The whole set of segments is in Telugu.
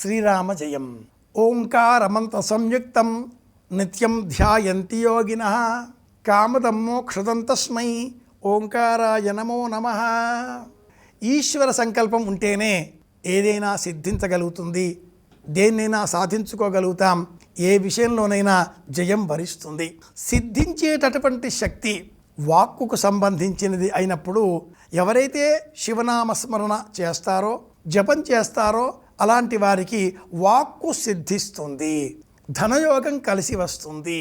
శ్రీరామ జయం ఓంకారమంత సంయుక్తం నిత్యం ధ్యాయంతి యోగిన కామదం మోక్షదం తస్మై ఓంకారాయ నమో నమ ఈశ్వర సంకల్పం ఉంటేనే ఏదైనా సిద్ధించగలుగుతుంది దేన్నైనా సాధించుకోగలుగుతాం ఏ విషయంలోనైనా జయం వరిస్తుంది సిద్ధించేటటువంటి శక్తి వాక్కుకు సంబంధించినది అయినప్పుడు ఎవరైతే శివనామస్మరణ చేస్తారో జపం చేస్తారో అలాంటి వారికి వాక్కు సిద్ధిస్తుంది. ధనయోగం కలిసి వస్తుంది.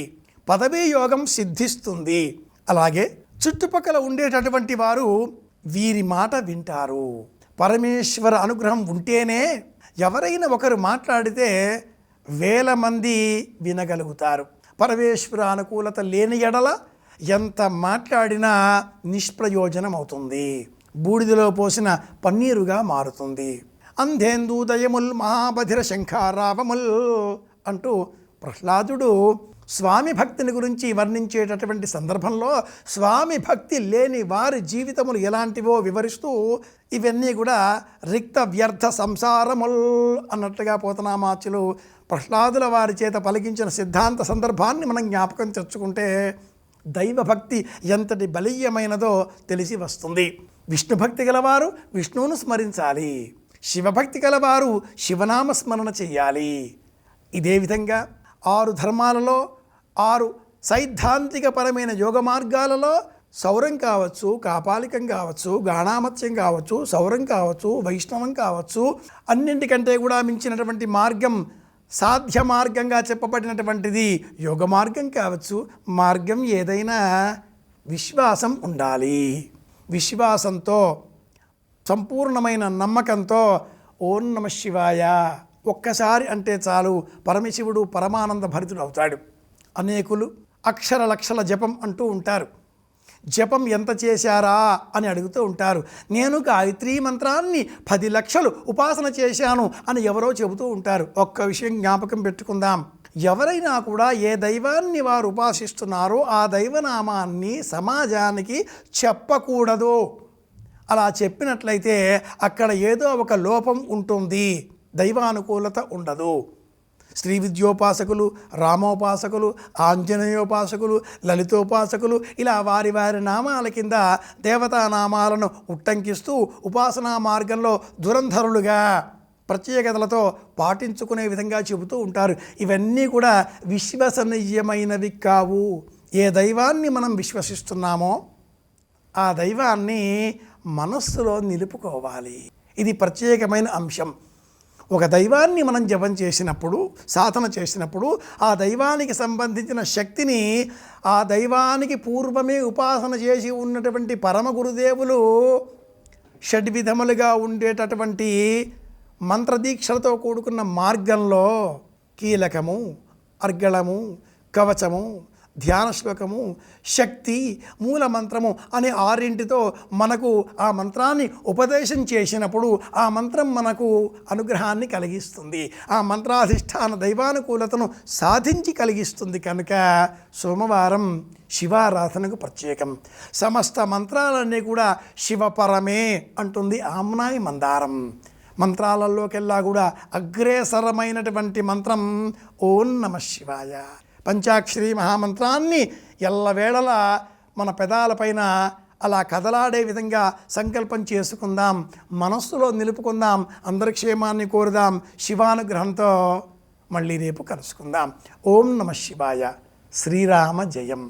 పదవీ యోగం సిద్ధిస్తుంది. అలాగే చుట్టుపక్కల ఉండేటటువంటి వారు వీరి మాట వింటారు. పరమేశ్వర అనుగ్రహం ఉంటేనే ఎవరైనా ఒకరు మాట్లాడితే వేల మంది వినగలుగుతారు. పరమేశ్వర అనుకూలత లేని ఎడల ఎంత మాట్లాడినా నిష్ప్రయోజనం అవుతుంది బూడిదలో పోసిన పన్నీరుగా మారుతుంది. అంధేందూదయముల్ మహాబధిర శంఖారావముల్ అంటూ ప్రహ్లాదుడు స్వామి భక్తిని గురించి వర్ణించేటటువంటి సందర్భంలో స్వామి భక్తి లేని వారి జీవితములు ఎలాంటివో వివరిస్తూ ఇవన్నీ కూడా రిక్త వ్యర్థ సంసారముల్ అన్నట్టుగా పోతనామాచులు ప్రహ్లాదుల వారి చేత పలికించిన సిద్ధాంత సందర్భాన్ని మనం జ్ఞాపకం తెచ్చుకుంటే దైవభక్తి ఎంతటి బలీయమైనదో తెలిసి వస్తుంది. విష్ణుభక్తి గలవారు విష్ణువును స్మరించాలి. శివభక్తి కలవారు శివనామస్మరణ చేయాలి. చెయ్యాలి ఇదే విధంగా ఆరు ధర్మాలలో ఆరు సైద్ధాంతికపరమైన యోగ మార్గాలలో సౌరం కావచ్చు కాపాలికం కావచ్చు గాణామత్యం కావచ్చు సౌరం కావచ్చు వైష్ణవం కావచ్చు అన్నింటికంటే కూడా మించినటువంటి మార్గం సాధ్య మార్గంగా చెప్పబడినటువంటిది యోగ మార్గం కావచ్చు. మార్గం ఏదైనా విశ్వాసం ఉండాలి. విశ్వాసంతో సంపూర్ణమైన నమ్మకంతో ఓం నమ శివాయ. ఒక్కసారి అంటే చాలు పరమశివుడు పరమానంద భరితుడు అవుతాడు. అనేకులు అక్షర లక్షల జపం అంటూ ఉంటారు. జపం ఎంత చేశారా అని అడుగుతూ ఉంటారు. నేను గాయత్రీ మంత్రాన్ని పది లక్షలు ఉపాసన చేశాను అని ఎవరో చెబుతూ ఉంటారు. ఒక్క విషయం జ్ఞాపకం పెట్టుకుందాం. ఎవరైనా కూడా ఏ దైవాన్ని వారు ఉపాసిస్తున్నారో ఆ దైవనామాన్ని సమాజానికి చెప్పకూడదు. అలా చెప్పినట్లయితే అక్కడ ఏదో ఒక లోపం ఉంటుంది. దైవానుకూలత ఉండదు. శ్రీ విద్యోపాసకులు రామోపాసకులు ఆంజనేయోపాసకులు లలితోపాసకులు ఇలా వారి వారి నామాల కింద దేవతా నామాలను ఉట్టంకిస్తూ ఉపాసనా మార్గంలో దురంధరులుగా ప్రత్యేకతలతో పాటించుకునే విధంగా చెబుతూ ఉంటారు. ఇవన్నీ కూడా విశ్వసనీయమైనవి కావు. ఏ దైవాన్ని మనం విశ్వసిస్తున్నామో ఆ దైవాన్ని మనస్సులో నిలుపుకోవాలి. ఇది ప్రత్యేకమైన అంశం. ఒక దైవాన్ని మనం జపం చేసినప్పుడు సాధన చేసినప్పుడు ఆ దైవానికి సంబంధించిన శక్తిని ఆ దైవానికి పూర్వమే ఉపాసన చేసి ఉన్నటువంటి పరమ గురుదేవులు షడ్విధములుగా ఉండేటటువంటి మంత్రదీక్షలతో కూడుకున్న మార్గంలో కీలకము అర్గళము కవచము ధ్యాన శ్లోకము శక్తి మూల మంత్రము అనే ఆరింటితో మనకు ఆ మంత్రాన్ని ఉపదేశం చేసినప్పుడు ఆ మంత్రం మనకు అనుగ్రహాన్ని కలిగిస్తుంది. ఆ మంత్రాధిష్టాన దైవానుకూలతను సాధించి కలిగిస్తుంది కనుక సోమవారం శివారాధనకు ప్రత్యేకం. సమస్త మంత్రాలన్నీ కూడా శివపరమే అంటుంది ఆమ్నాయి మందారం. మంత్రాలలోకెల్లా కూడా అగ్రేసరమైనటువంటి మంత్రం ఓం నమ శివాయ. పంచాక్షరి మహామంత్రాన్ని ఎల్లవేళలా మన పెదాలపైన అలా కదలాడే విధంగా సంకల్పం చేసుకుందాం మనస్సులో నిలుపుకుందాం అందరి క్షేమాన్ని కోరుదాం శివానుగ్రహంతో మళ్ళీ రేపు కలుసుకుందాం. ఓం నమ శివాయ. శ్రీరామ జయం.